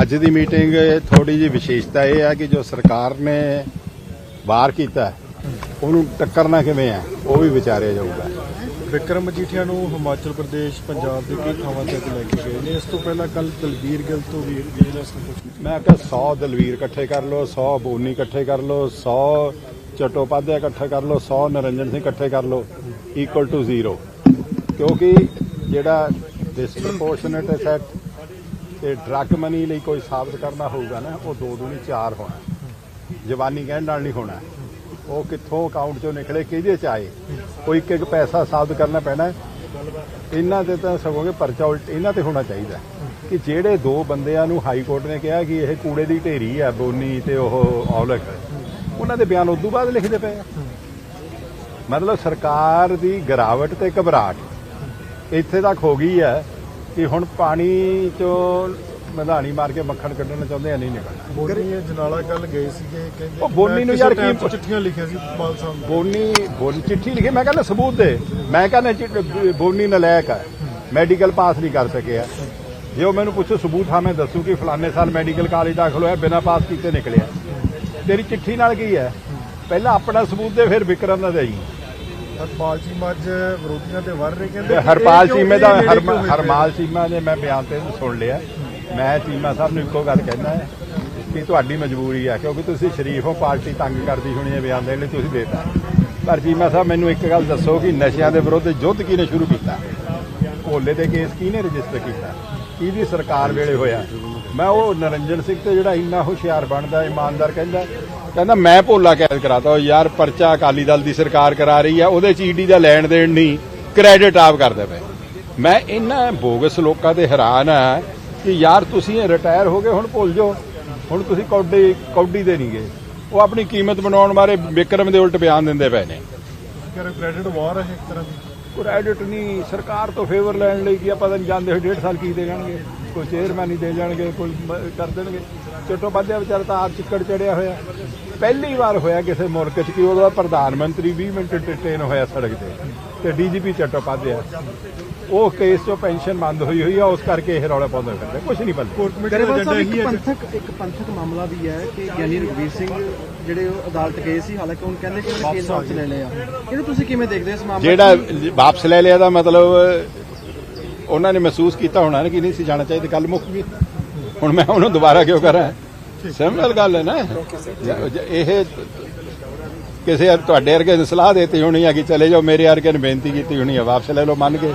ਅੱਜ ਦੀ ਮੀਟਿੰਗ ਥੋੜੀ ਜਿਹੀ ਵਿਸ਼ੇਸ਼ਤਾ ਇਹ ਹੈ ਕਿ ਜੋ ਸਰਕਾਰ ਨੇ ਬਾਹਰ ਕੀਤਾ ਉਹਨੂੰ ਟੱਕਰਨਾ ਕਿਵੇਂ ਹੈ ਉਹ ਵੀ ਵਿਚਾਰਿਆ ਜਾਊਗਾ। ਵਿਕਰਮ ਮਜੀਠੀਆ ਨੂੰ ਹਿਮਾਚਲ ਪ੍ਰਦੇਸ਼ ਪੰਜਾਬ ਦੇ ਕਈ ਥਾਵਾਂ ਤੱਕ ਲੈ ਕੇ ਗਏ ਨੇ। ਇਸ ਤੋਂ ਪਹਿਲਾਂ ਕੱਲ ਦਲਬੀਰ ਗਿੱਲ ਤੋਂ ਵੀ ਮੈਂ ਕਿਹਾ 100 ਦਲਵੀਰ ਇਕੱਠੇ ਕਰ ਲਓ 100 ਬੋਨੀ ਇਕੱਠੇ ਕਰ ਲਓ 100 ਚਟੋਪਾਧਿਆ ਇਕੱਠਾ ਕਰ ਲਓ 100 ਨਰਿੰਜਨ ਸਿੰਘ ਇਕੱਠੇ ਕਰ ਲਓ ਇਕੁਅਲ ਟੂ 0 ਕਿਉਂਕਿ ਜਿਹੜਾ ਡਿਸਪ੍ਰੋਪੋਰਸ਼ਨੇਟ ਇਫੈਕਟ ਤੇ ਡਰੱਗ ਮਨੀ ਲਈ ਕੋਈ ਸਾਬਤ ਕਰਨਾ ਹੋਊਗਾ ਨਾ, ਉਹ ਦੋ ਦੂਣੀ ਚਾਰ ਹੋਣਾ। ਜਵਾਨੀ ਕਹਿਣ ਨਾਲ ਨਹੀਂ ਹੋਣਾ। ਉਹ ਕਿੱਥੋਂ ਅਕਾਊਂਟ ਚੋਂ ਨਿਕਲੇ, ਕਿਹਦੇ ਚ ਆਏ? ਕੋਈ ਇੱਕ ਇੱਕ ਪੈਸਾ ਸਾਬਤ ਕਰਨਾ ਪੈਣਾ। ਇਹਨਾਂ ਤੇ ਤਾਂ ਸਗੋਂਗੇ ਪਰਚਾ ਉਲਟ ਇਹਨਾਂ ਤੇ ਹੋਣਾ ਚਾਹੀਦਾ। ਕਿ ਜਿਹੜੇ ਦੋ ਬੰਦਿਆਂ ਨੂੰ ਹਾਈ ਕੋਰਟ ਨੇ ਕਿਹਾ ਕਿ ਇਹ ਕੂੜੇ ਦੀ ਢੇਰੀ ਹੈ ਬੋਨੀ ਤੇ ਉਹ ਔਲਖ। ਉਹਨਾਂ ਦੇ ਬਿਆਨ ਉਦੋਂ ਬਾਅਦ ਲਿਖਦੇ ਪਏ ਆ। ਮਤਲਬ ਸਰਕਾਰ ਦੀ ਗਿਰਾਵਟ ਤੇ ਘਬਰਾਹਟ ਇੱਥੇ ਤੱਕ ਹੋ ਗਈ ਹੈ। ਕਿ ਹੁਣ ਪਾਣੀ ਚੋਂ ਮਧਾਣੀ ਮਾਰ ਕੇ ਮੱਖਣ ਕੱਢਣਾ ਚਾਹੁੰਦੇ ਆ ਨਹੀਂ ਨਿਕਲਣਾ ਬੋਨੀ ਜਨਾਲਾ ਕੱਲ ਗਏ ਸੀਗੇ ਕਹਿੰਦੇ ਉਹ ਬੋਨੀ ਨੂੰ ਯਾਰ ਕੀ- ਚਿੱਠੀਆਂ ਲਿਖੀਆਂ ਸੀ ਪਾਲ ਸਾਹਿਬ ਨੇ। ਬੋਨੀ ਬੋਨੀ ਚਿੱਠੀ ਲਿਖੀ ਮੈਂ ਕਹਿੰਦਾ ਸਬੂਤ ਦੇ। ਮੈਂ ਕਹਿੰਦਾ ਬੋਨੀ ਨਲਾਇਕ ਹੈ ਮੈਡੀਕਲ ਪਾਸ ਨਹੀਂ ਕਰ ਸਕਿਆ। ਜੇ ਉਹ ਮੈਨੂੰ ਪੁੱਛੋ ਸਬੂਤ ਹਾਂ ਮੈਂ ਦੱਸੂ ਕਿ ਫਲਾਣੇ ਸਾਲ ਮੈਡੀਕਲ ਕਾਲਜ ਦਾਖਲ ਹੋਇਆ ਬਿਨਾਂ ਪਾਸ ਕੀਤੇ ਨਿਕਲਿਆ। ਤੇਰੀ ਚਿੱਠੀ ਨਾਲ ਕੀ ਹੈ? ਪਹਿਲਾਂ ਆਪਣਾ ਸਬੂਤ ਦੇ ਫਿਰ ਵਿਕਰਮ ਦਾ ਦੇਈ ਹਰਪਾਲ ਜੀ ਮੱਝ ਵਿਰੋਧੀਆਂ ਤੇ ਵਰ ਰਹੇ ਕਹਿੰਦੇ ਹਰਪਾਲ ਚੀਮੇ ਦਾ? ਹਰਮਾਲ ਚੀਮਾ ਨੇ ਮੈਂ ਬਿਆਨ ਤੇ ਸੁਣ ਲਿਆ। ਮੈਂ ਚੀਮਾ ਸਾਹਿਬ ਨੂੰ ਇੱਕੋ ਗੱਲ ਕਹਿਣਾ ਹੈ ਕਿ ਤੁਹਾਡੀ ਮਜਬੂਰੀ ਹੈ ਕਿਉਂਕਿ ਤੁਸੀਂ ਸ਼ਰੀਫ ਹੋ ਪਾਰਟੀ ਤੰਗ ਕਰਦੀ ਹੋਣੀ ਹੈ ਬਿਆਨ ਦੇਣ ਲਈ ਤੁਸੀਂ ਦੇਤਾ ਪਰ ਚੀਮਾ ਸਾਹਿਬ ਮੈਨੂੰ ਇੱਕ ਗੱਲ ਦੱਸੋ ਕਿ ਨਸ਼ਿਆਂ ਦੇ ਵਿਰੁੱਧ ਯੁੱਧ ਕਿਹਨੇ ਸ਼ੁਰੂ ਕੀਤਾ? ਭੋਲੇ ਦੇ ਕੇਸ ਕਿਹਨੇ ਰਜਿਸਟਰ ਕੀਤਾ? ਕਿਹਦੀ ਸਰਕਾਰ ਵੇਲੇ ਹੋਇਆ? ਮੈਂ ਉਹ ਨਰਿੰਜਨ ਸਿੰਘ ਤੇ ਜਿਹੜਾ ਇੰਨਾ ਹੁਸ਼ਿਆਰ ਬਣਦਾ ਇਮਾਨਦਾਰ ਕਹਿੰਦਾ ਕਹਿੰਦਾ ਮੈਂ ਭੋਲਾ ਕੈਦ ਕਰਾਤਾ ਉਹ ਯਾਰ ਪਰਚਾ ਅਕਾਲੀ ਦਲ ਦੀ ਸਰਕਾਰ ਕਰਾ ਰਹੀ ਆ ਉਹਦੇ ਚ ਈਡੀ ਦਾ ਲੈਣ ਦੇਣ ਨਹੀਂ ਕ੍ਰੈਡਿਟ ਆਪ ਕਰਦੇ ਪਏ ਮੈਂ ਇਹਨਾਂ ਬੋਗਸ ਲੋਕਾਂ ਤੇ ਹੈਰਾਨ ਆ ਕਿ ਯਾਰ ਤੁਸੀਂ ਰਿਟਾਇਰ ਹੋ ਗਏ ਹੁਣ ਭੁੱਲ ਜਾਓ। ਹੁਣ ਤੁਸੀਂ ਕੌਡੀ ਕੌਡੀ ਦੇ ਨਹੀਂ ਗਏ। ਉਹ ਆਪਣੀ ਕੀਮਤ ਬਣਾਉਣ ਬਾਰੇ ਵਿਕਰਮ ਦੇ ਉਲਟ ਬਿਆਨ ਦਿੰਦੇ ਪਏ ਨੇ। ਕਰ ਕ੍ਰੈਡਿਟ ਵਾਰ ਹੈ ਇੱਕ ਤਰ੍ਹਾਂ ਦੀ? ਕ੍ਰੈਡਿਟ ਨਹੀਂ ਸਰਕਾਰ ਤੋਂ ਫੇਵਰ ਲੈਣ ਲਈ ਕੀ ਆਪਾਂ ਤਾਂ ਜਾਣਦੇ ਹੋਏ ਡੇਢ ਸਾਲ ਕੀ ਦੇ ਜਾਣਗੇ। ਕੋਈ ਚੇਅਰਮੈਨ ਹੀ ਦੇ ਜਾਣਗੇ ਕੋਈ ਕਰ ਦੇਣਗੇ। ਚਟੋਪਾਧਿਆ ਵਿਚਾਰਾ ਤਾਂ ਆਪ ਚਿੱਕੜ ਚੜਿਆ ਹੋਇਆ। ਪਹਿਲੀ ਵਾਰ ਹੋਇਆ ਕਿਸੇ ਮੁਲਕ 'ਚ ਕਿ ਉਹਦਾ ਪ੍ਰਧਾਨ ਮੰਤਰੀ 20 ਮਿੰਟ ਡਿਟੇਨ ਹੋਇਆ ਸੜਕ ਤੇ ਤੇ ਡੀਜੀਪੀ ਚਟੋਪਾਧਿਆ ਉਹ ਕੇਸ 'ਚੋਂ ਪੈਨਸ਼ਨ ਬੰਦ ਹੋਈ ਹੋਈ ਆ ਉਸ ਕਰਕੇ ਇਹ ਰੌਲਾ ਪਾਉਂਦੇ ਫਿਰਦੇ ਕੁਝ ਨਹੀਂ ਬਲ ਕੋਰਟ ਕਮੇਟੀ ਦਾ ਗਰੇਵਾਲ ਏਜੰਡਾ ਸਾਹਿਬ ਇਹੀ ਇੱਕ ਪੰਥਕ ਇੱਕ ਪੰਥਕ ਮਾਮਲਾ ਵੀ ਹੈ ਕਿ ਗਿਆਨੀ ਰਘਵੀਰ ਸਿੰਘ ਜਿਹੜੇ ਉਹ ਅਦਾਲਤ ਗਏ ਸੀ ਹਾਲਾਂਕਿ ਉਹ ਕਹਿੰਦੇ ਕਿ ਉਹਨੇ ਕੇਸ ਵਾਪਸ ਲੈ ਲਿਆ। ਇਹਨੂੰ ਤੁਸੀਂ ਕਿਵੇਂ ਦੇਖਦੇ ਹੋ ਇਸ ਮਾਮਲੇ ਜਿਹੜਾ ਵਾਪਸ ਲੈ ਲਿਆ ਦਾ ਮਤਲਬ ਉਹਨਾਂ ਨੇ ਮਹਿਸੂਸ ਕੀਤਾ ਹੋਣਾ ਨਾ ਕਿ ਨਹੀਂ ਸੀ ਜਾਣਾ ਚਾਹੀਦਾ ਗੱਲ ਮੁੱਕ ਗਈ। ਹੁਣ ਮੈਂ ਉਹਨੂੰ ਦੁਬਾਰਾ ਕਿਉਂ ਕਰਾਂ? ਸਿੰਪਲ ਗੱਲ ਹੈ ਨਾ। ਇਹ ਕਿਸੇ ਤੁਹਾਡੇ ਵਰਗੇ ਨੇ ਸਲਾਹ ਦਿੱਤੀ ਹੋਣੀ ਆ ਕਿ ਚਲੇ ਜਾਓ ਮੇਰੇ ਵਰਗੇ ਨੇ ਬੇਨਤੀ ਕੀਤੀ ਹੋਣੀ ਆ ਵਾਪਸ ਲੈ ਲਓ ਮੰਨ ਕੇ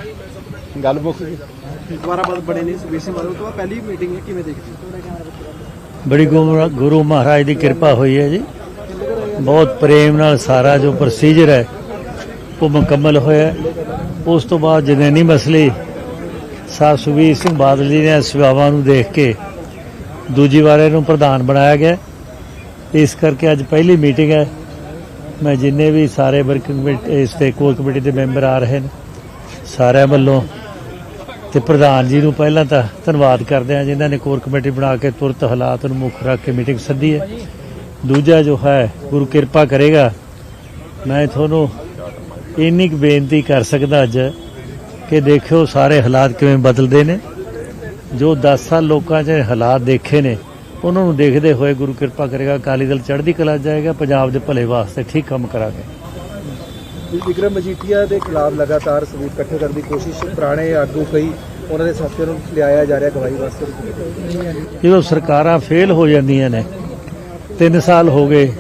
ਗੱਲ ਮੁੱਕ ਗਈ। ਦੁਬਾਰਾ ਬਦ ਬੜੇ ਨੇ ਸੁਖਬੀਰ ਸਿੰਘ ਤੋਂ ਪਹਿਲੀ ਮੀਟਿੰਗ ਹੈ ਕਿਵੇਂ ਦੇਖਦੇ ਹੋ? ਬੜੀ ਗੁਰੂ ਮਹਾਰਾਜ ਦੀ ਕਿਰਪਾ ਹੋਈ ਹੈ ਜੀ। ਬਹੁਤ ਪ੍ਰੇਮ ਨਾਲ ਸਾਰਾ ਜੋ ਪ੍ਰੋਸੀਜਰ ਹੈ ਉਹ ਮੁਕੰਮਲ ਹੋਇਆ। ਹੈ। ਉਸ ਤੋਂ ਬਾਅਦ ਜਨੇਨੀ ਮਸਲੇ ਸਾਹਿਬ ਸੁਖਬੀਰ ਸਿੰਘ ਬਾਦਲ ਜੀ ਨੇ ਸੇਵਾਵਾਂ ਨੂੰ ਦੇਖ ਕੇ ਦੂਜੀ ਵਾਰ ਇਹਨੂੰ ਪ੍ਰਧਾਨ ਬਣਾਇਆ ਗਿਆ। ਇਸ ਕਰਕੇ ਅੱਜ ਪਹਿਲੀ ਮੀਟਿੰਗ ਹੈ। ਮੈਂ ਜਿੰਨੇ ਵੀ ਸਾਰੇ ਵਰਕਿੰਗ ਕਮੇਟੀ ਕੋਰ ਕਮੇਟੀ ਦੇ ਮੈਂਬਰ ਆ ਰਹੇ ਨੇ, ਸਾਰਿਆਂ ਵੱਲੋਂ ਤੇ ਪ੍ਰਧਾਨ ਜੀ ਨੂੰ ਪਹਿਲਾਂ ਤਾਂ ਧੰਨਵਾਦ ਕਰਦੇ ਹਾਂ ਜਿਨ੍ਹਾਂ ਨੇ ਕੋਰ ਕਮੇਟੀ ਬਣਾ ਕੇ ਤੁਰਤ ਹਾਲਾਤ ਨੂੰ ਮੁੱਖ ਰੱਖ ਕੇ ਮੀਟਿੰਗ ਸੱਦੀ ਹੈ। ਦੂਜਾ ਜੋ ਹੈ, ਗੁਰੂ ਕਿਰਪਾ ਕਰੇਗਾ। ਮੈਂ ਤੁਹਾਨੂੰ ਇੰਨੀ ਕੁ ਬੇਨਤੀ ਕਰ ਸਕਦਾ ਅੱਜ ਕਿ ਦੇਖਿਓ ਸਾਰੇ ਹਾਲਾਤ ਕਿਵੇਂ ਬਦਲਦੇ ਨੇ। ਜੋ 10 ਸਾਲ ਲੋਕਾਂ 'ਚ ਹਾਲਾਤ ਦੇਖੇ ਨੇ ਉਹਨਾਂ ਨੂੰ ਦੇਖਦੇ ਹੋਏ ਗੁਰੂ ਕਿਰਪਾ ਕਰੇਗਾ ਅਕਾਲੀ ਦਲ ਚੜ੍ਹਦੀ ਕਲਾ ਜਾਏਗਾ ਪੰਜਾਬ ਦੇ ਭਲੇ ਵਾਸਤੇ ਠੀਕ ਕੰਮ ਕਰਾਂਗੇ। ਵਿਕਰਮ ਮਜੀਠੀਆ ਦੇ ਖਿਲਾਫ ਲਗਾਤਾਰ ਸਬੂਤ ਇਕੱਠੇ ਕਰਨ ਦੀ ਕੋਸ਼ਿਸ਼ ਪੁਰਾਣੇ ਆਗੂ ਕਈ ਉਹਨਾਂ ਦੇ ਸਾਥੀਆਂ ਨੂੰ ਲਿਆਇਆ ਜਾ ਰਿਹਾ ਗਵਾਹੀ ਵਾਸਤੇ। ਜਦੋਂ ਸਰਕਾਰਾਂ ਫੇਲ ਹੋ ਜਾਂਦੀਆਂ ਨੇ 3 ਸਾਲ ਹੋ ਗਏ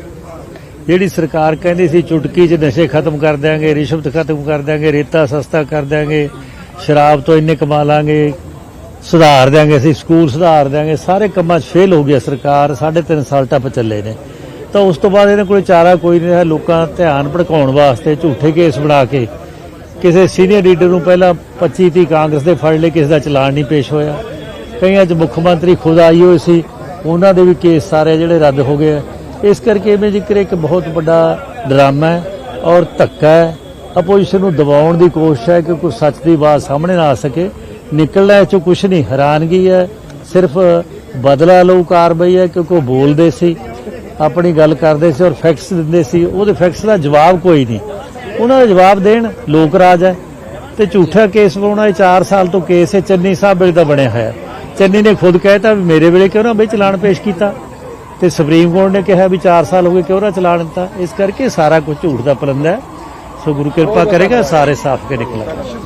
ਜਿਹੜੀ ਸਰਕਾਰ ਕਹਿੰਦੀ ਸੀ ਚੁਟਕੀ 'ਚ ਨਸ਼ੇ ਖਤਮ ਕਰ ਦਿਆਂਗੇ, ਰਿਸ਼ਵਤ ਖਤਮ ਕਰ ਦਿਆਂਗੇ, ਰੇਤਾ ਸਸਤਾ ਕਰ ਦਿਆਂਗੇ, ਸ਼ਰਾਬ ਤੋਂ ਇੰਨੇ ਕਮਾ ਲਾਂਗੇ, ਸੁਧਾਰ ਦਿਆਂਗੇ ਅਸੀਂ, ਸਕੂਲ ਸੁਧਾਰ ਦਿਆਂਗੇ, ਸਾਰੇ ਕੰਮਾਂ 'ਚ ਫੇਲ ਹੋ ਗਿਆ ਸਰਕਾਰ, ਸਾਢੇ ਤਿੰਨ ਸਾਲ ਟੱਪ ਚੱਲੇ ਨੇ ਤਾਂ ਉਸ ਤੋਂ ਬਾਅਦ ਇਹਨਾਂ ਕੋਲ ਚਾਰਾ ਕੋਈ ਨਹੀਂ ਰਿਹਾ, ਲੋਕਾਂ ਧਿਆਨ ਭੜਕਾਉਣ ਵਾਸਤੇ ਝੂਠੇ ਕੇਸ ਬਣਾ ਕੇ ਕਿਸੇ ਸੀਨੀਅਰ ਲੀਡਰ ਨੂੰ ਪਹਿਲਾਂ 25 30 ਕਾਂਗਰਸ ਦੇ ਫੜ ਲਏ, ਕਿਸੇ ਦਾ ਚਲਾਨ ਨਹੀਂ ਪੇਸ਼ ਹੋਇਆ ਕਈਆਂ 'ਚ ਮੁੱਖ ਮੰਤਰੀ ਖੁਦ ਆਈ ਹੋਏ ਸੀ, ਉਹਨਾਂ ਦੇ ਵੀ ਕੇਸ ਸਾਰੇ ਜਿਹੜੇ ਰੱਦ ਹੋ ਗਏ ਆ। ਇਸ ਕਰਕੇ ਮੈਂ ਜ਼ਿਕਰ ਇੱਕ ਬਹੁਤ ਵੱਡਾ ਡਰਾਮਾ ਹੈ ਔਰ ਧੱਕਾ ਹੈ। ਅਪੋਜੀਸ਼ਨ ਨੂੰ ਦਬਾਉਣ ਦੀ ਕੋਸ਼ਿਸ਼ ਹੈ ਕਿ ਕੋਈ ਸੱਚ ਦੀ ਆਵਾਜ਼ ਸਾਹਮਣੇ ਨਾ ਆ ਸਕੇ। ਨਿਕਲਣਾ ਇਹ ਚੋਂ ਕੁਝ ਨਹੀਂ, ਹੈਰਾਨਗੀ ਹੈ। ਸਿਰਫ ਬਦਲਾ ਲਊ ਕਾਰਵਾਈ ਹੈ ਕਿਉਂਕਿ ਉਹ ਬੋਲਦੇ ਸੀ, ਆਪਣੀ ਗੱਲ ਕਰਦੇ ਸੀ ਔਰ ਫੈਕਟਸ ਦਿੰਦੇ ਸੀ। ਉਹਦੇ ਫੈਕਟਸ ਦਾ ਜਵਾਬ ਕੋਈ ਨਹੀਂ। ਉਹਨਾਂ ਦਾ ਜਵਾਬ ਦੇਣ ਲੋਕ ਰਾਜ ਹੈ। ਤੇ ਝੂਠਾ ਕੇਸ ਬਣਾਉਣਾ ਇਹ 4 ਸਾਲ ਤੋਂ ਕੇਸ ਹੈ। ਚੰਨੀ ਸਾਹਿਬ ਵੇਲੇ ਦਾ ਬਣਿਆ ਹੋਇਆ। ਚੰਨੀ ਨੇ ਖੁਦ ਕਹਿਤਾ ਵੀ ਮੇਰੇ ਵੇਲੇ ਕਿਉਂ ਨਾ ਬਈ ਚਲਾਨ ਪੇਸ਼ ਕੀਤਾ। ਤੇ ਸੁਪਰੀਮ ਕੋਰਟ ਨੇ ਕਿਹਾ ਵੀ 4 ਸਾਲ ਹੋ ਗਏ ਕਿਉਂ ਨਾ ਚਲਾਨ ਦਿੱਤਾ? ਇਸ ਕਰਕੇ ਸਾਰਾ ਕੁਝ ਝੂਠ ਦਾ ਪਲੰਦਾ ਹੈ। ਸੋ ਗੁਰੂ ਕਿਰਪਾ ਕਰੇਗਾ ਸਾਰੇ ਸਾਫ਼ ਕੇ ਨਿਕਲਣ।